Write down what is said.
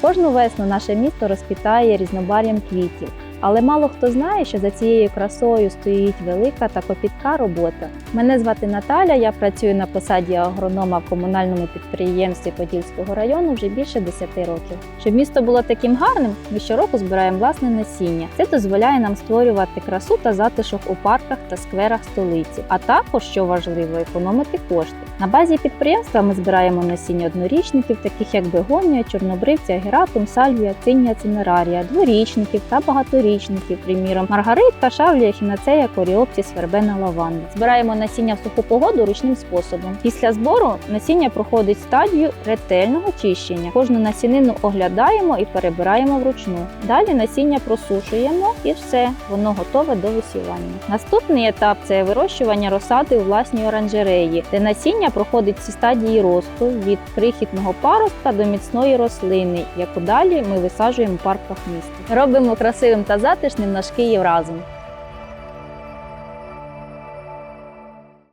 Кожну весну наше місто розквітає різнобар'ям квітів. Але мало хто знає, що за цією красою стоїть велика та копітка робота. Мене звати Наталя, я працюю на посаді агронома в комунальному підприємстві Подільського району вже більше 10 років. Щоб місто було таким гарним, ми щороку збираємо власне насіння. Це дозволяє нам створювати красу та затишок у парках та скверах столиці, а також, що важливо, економити кошти. На базі підприємства ми збираємо насіння однорічників, таких як бегонія, чорнобривця, гератум, сальвія, циння, цинерарія, дворічників та багаторічників, приміром, маргаритка, шавлія, хінацея, коріопсіс, вербена, лаванда. Збираємо насіння в суху погоду ручним способом. Після збору насіння проходить стадію ретельного чищення. Кожну насінину оглядаємо і перебираємо вручну. Далі насіння просушуємо і все, воно готове до висівання. Наступний етап це вирощування розсади у власній оранжереї, де насіння проходить всі стадії росту від крихітного паростка до міцної рослини, яку далі ми висаджуємо в парках міста. Робимо красивим та затишним наш Київ разом.